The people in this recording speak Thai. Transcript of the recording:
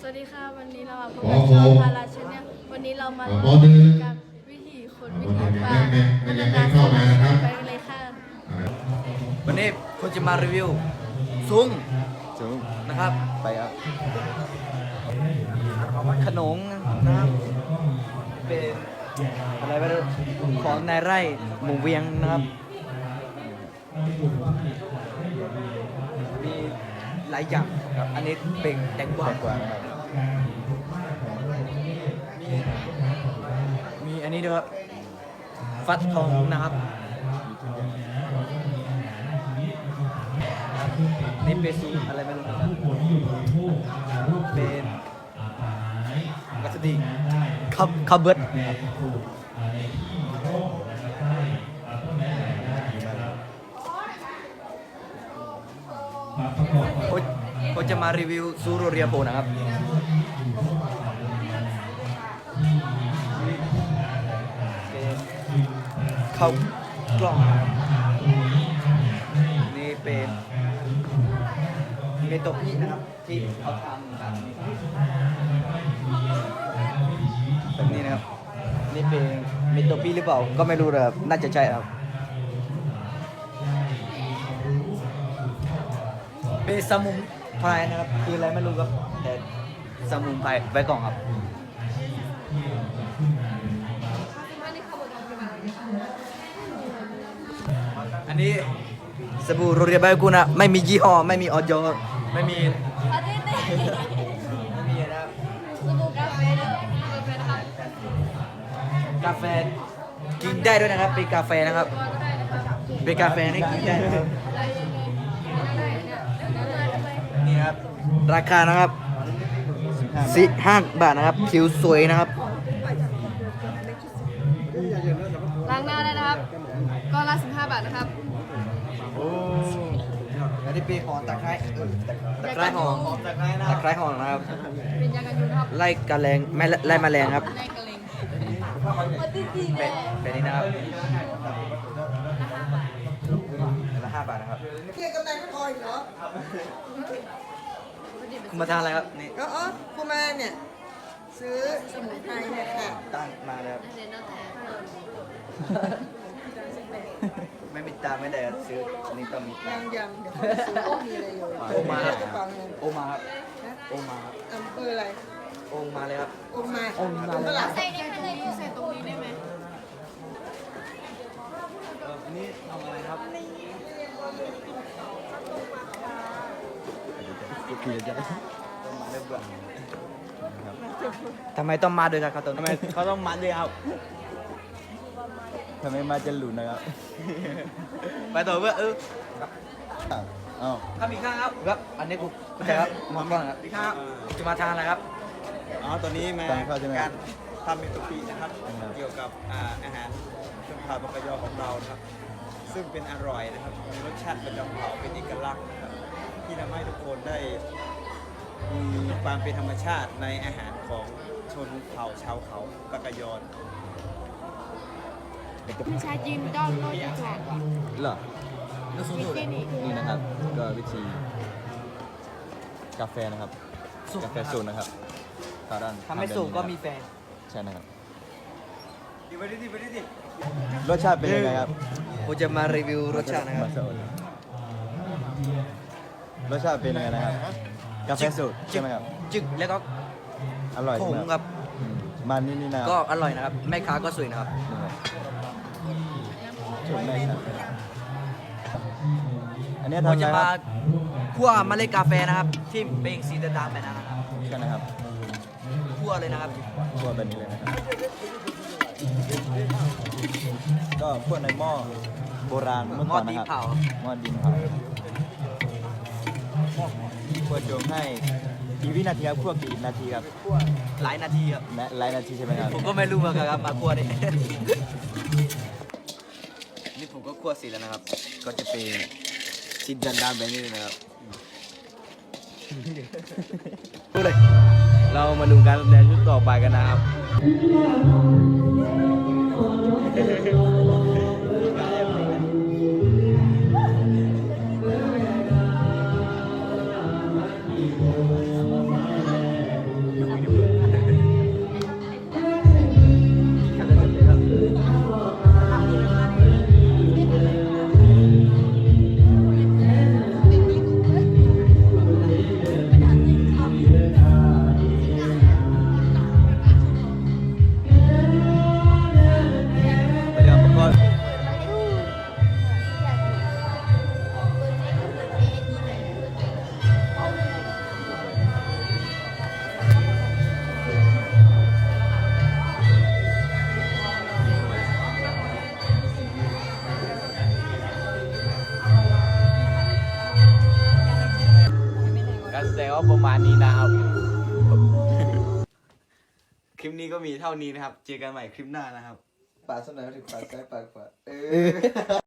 สวัสดีค่ะ วันนี้เรามาพบโอ้กับโหช่องพาราชแนลวันนี้เรามาขอหนึ่งกับวิถีคนวิขอถีหนึ่งป่าไม่ไม่ไม่ไม่เข้ามานะครับไปกันเลยค่ะวันนี้ผมจะมารีวิวซุ้งจุ๊บนะครับไปครับขนมนะครับเป็นอะไรไม่รู้ของนายไร่หมูเวียงนะครับมีหลายอย่างครับอันนี้เป็นแตงกวา แตงกวานะครับมีมีอันนี้ด้วยครับ ฟัดทองนะครับ นี่เป็นสูตรอะไรไม่รู้นะครับเป็นวัสดุคับคับเบิร์ดผมผมจะมารีวิวซูโรเรียโปนะครับ ข้ากล้องนะครับนี่เป็นเมโตพินะครับที่เขาทำแบบนี้แบบนี้นะครับ นี่เป็นเมโตพิหรือเปล่าก็ไม่รู้นะครับน่าจะใช่ครับเป็นสมุนไพรนะครับ คืออะไรไม่รู้ครับแต่สมุนไพรไว้ก่อนครับ นนี้สบู่โรเรียบายกุนะไม่มียี่ห้อไม่มีออยอไม่มีอาทิตย์นี้ไม่มีนะครับสบู่กาแฟด้วยกาแฟนะครับกาแฟกินได้ด้วยนะครับเป็นกาแฟนะครับก็ได้นะครับเป็นกาแฟนี่กินได้นะครับได้ยังไงได้เนี่ยเดี๋ยวมาทำไมนี่นะครับราคานะครับสิห้าบาทนะครับผิวสวยนะครับล้างหน้าได้นะครับก็ละ15บาทนะครับโอ้ อันนี้เป็นหอมตะไคร้เออตะไคร้หอมตะไคร้นะตะไคร้หอมนะครับ เป็นยากันยุงครับไล่กระแรงไม่ไล่แมลงครับในกระเลงมาตีตีเป็แม่นเป็นนี้นะครับละห้าบาทนะครับเกี่ยวกับนายพอยเหรอคุณมาทานอะไรครับนี่ก็อ๋อคุณมาเนี่ยซื้อสมุนไพรเนี่ยค่ะตั้งมาเลยครับเดี๋ยวน้องแทน ไม่มีตาไม่ได้ครับซื้อนี่ต้องมีตายำยำเดี๋ยวเขาไปซื้อว่ามีอะไรอยู่โอมาครับกระเป๋าเงินโอมาครับโอมาครับอำเภออะไรโอมาเลยครับอมมาอมมาเลยตลาดใส่ได้ไหมเลยใส่ตรงนี้ได้ไหมอันนี้ทำอะไรครับคือจะต้องมาด้วยเบื่อทำไมต้องมาด้วยกันครับตอนทำไมเขาต้องมัดด้วยครับ ทำไมมาจะหลุดนะครับไปต่อเพื่อเอออ้าวถ้ามีข้างครับครับอันนี้กูเข้าใจครับมองกล้องครับมีข้างจะมาทานอะไรครับอ๋อตัวนี้มาตามเข้าใช่ไหมคการัรบทำเมนูปีนะครับครับ เกี่ยวกับอ่าอาหารชนเผ่าปากกยอของเรานะครับ ซึ่งเป็นอร่อยนะครับมีรสชาติประจำเผ่าเป็นเอกลักษณ์นะครับที่ทำให้ทุกคนได้มีความเป็นธรรมชาติในอาหารของชนเผ่าชาวเขาปากกยอน ชาจินด้อมโน้ตจอดเหรอวิธีนี้นี่นะครับ ก็วิธีกาแฟนะครับสูตรกาแฟสูตรนะครับตาด้านทำไม่สูงก็มีแฟน ใช่นะครับดีไปดิดีไปดิดิรสชาติเป็นยังไงครับผมจะมารีวิวรสชาตินะครับมาสดรสชาติเป็นยังไงนะครับ กาแฟสูตรใช่ไหมครับ จึกแล้วก็อร่อยผใช่งไหมครับอืมมันนี่นี่นะครับก็อร่อยนะครับ แม่ค้าก็สวยนะครับ นี่ครับสูตรแม่ครับ อันนี้ผมทำอะไรจะคมารับคั่วเมล็ดกาแฟนะครับ ที่เป็นสีดำๆแบบนั้นนะครับใช่นะครับคั่วเลยนะครับคั่วแบบนี้เลยนะครับ ก็คั่วในหม้อโบราณเมื่อก่อนนะครับหม้อดินเผา หม้อดินเผาคั่วโจงให้กี่วินาทีครับคั่วกี่นาทีครับหลายนาทีครับและหลายนาทีใช่ไหมครับผมก็ไม่รู้เหมือนกันครับมาคั่วนี่นี่ผมก็คั่ วเสร็จแล้วนะครับ ก็จะเป็นชิ้นดำๆแบบนี้เลยนะครับพูดเลย เรามาดูการแสดงชุดต่อไปกันนะครับ ดงว่าประมาณนี้นะครับ คลิปนี้ก็มีเท่านี้นะครับ เจอกันใหม่คลิปหน้านะครับ ปาดสนามถึงปาดซ้ายปาดขวาเออ